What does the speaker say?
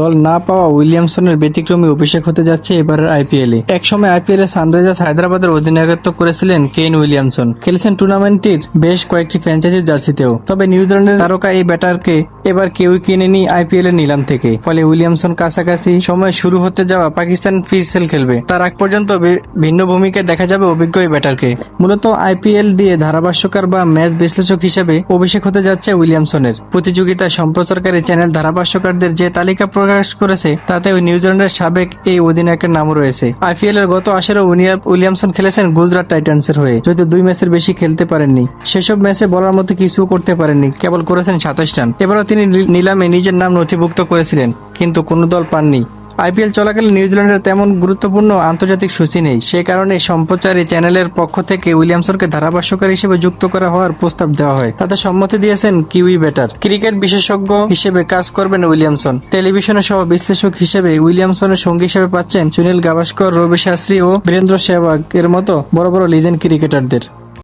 দল না পাওয়া উইলিয়ামসনের ব্যতিক্রমী অভিষেক হতে যাচ্ছে এবারের আইপিএলে। একসময় আইপিএলে সানরাইজার্স হায়দ্রাবাদের অধিনায়কত্ব করেছিলেন কেন উইলিয়ামসন। খেলেছেন টুর্নামেন্টটির বেশ কয়েকটি ফ্র্যাঞ্চাইজির জার্সিতেও। তবে নিউজিল্যান্ডের তারকা এই ব্যাটারকে এবার কেউই কিনেনি আইপিএল এর নিলাম থেকে। ফলে উইলিয়ামসন কাছাকাছি সময় শুরু হতে যাওয়া পাকিস্তান ফিসেল খেলবে। তার আগ পর্যন্ত ভিন্ন ভূমিকায় দেখা যাবে অভিজ্ঞ এই ব্যাটারকে। মূলত আইপিএল দিয়ে ধারাভাষ্যকার বা ম্যাচ বিশ্লেষক হিসেবে অভিষেক হতে যাচ্ছে উইলিয়ামসনের। প্রতিযোগিতা সম্প্রচারকারী চ্যানেল ধারাভাষ্যকারদের যে তালিকা প্রকাশ করেছে, তাতে নিউজিল্যান্ডের সাবেক এই অধিনায়কের নাম রয়েছে। আইপিএল এর গত আসরে উইলিয়ামসন খেলেছেন গুজরাট টাইটান্সের হয়ে, যদিও দুই ম্যাচের বেশি খেলতে পারেননি। সেসব ম্যাচে বলার মতো কিছু করতে পারেননি, কেবল করেছেন সাতাশ রান। এবারও তিনি নিলামে নিজের নাম নথিভুক্ত করেছিলেন, কিন্তু কোনো দল পাননি। আইপিএল চলাকালে নিউজিল্যান্ডের তেমন গুরুত্বপূর্ণ আন্তর্জাতিক সূচি নেই। সে কারণে সম্প্রচারী চ্যানেলের পক্ষ থেকে উইলিয়ামসনকে ধারাভাষ্যকার হিসেবে যুক্ত করা হওয়ার প্রস্তাব দেওয়া হয়। তাতে সম্মতি দিয়েছেন কিউই ব্যাটার। ক্রিকেট বিশেষজ্ঞ হিসেবে কাজ করবেন উইলিয়ামসন টেলিভিশনে সহ বিশ্লেষক হিসেবে উইলিয়ামসনের সঙ্গী হিসেবে পাচ্ছেন সুনীল গাভাস্কর, রবি শাস্ত্রী ও বীরেন্দ্র সেহবাগ এর মতো বড় বড় লিজেন্ড ক্রিকেটারদের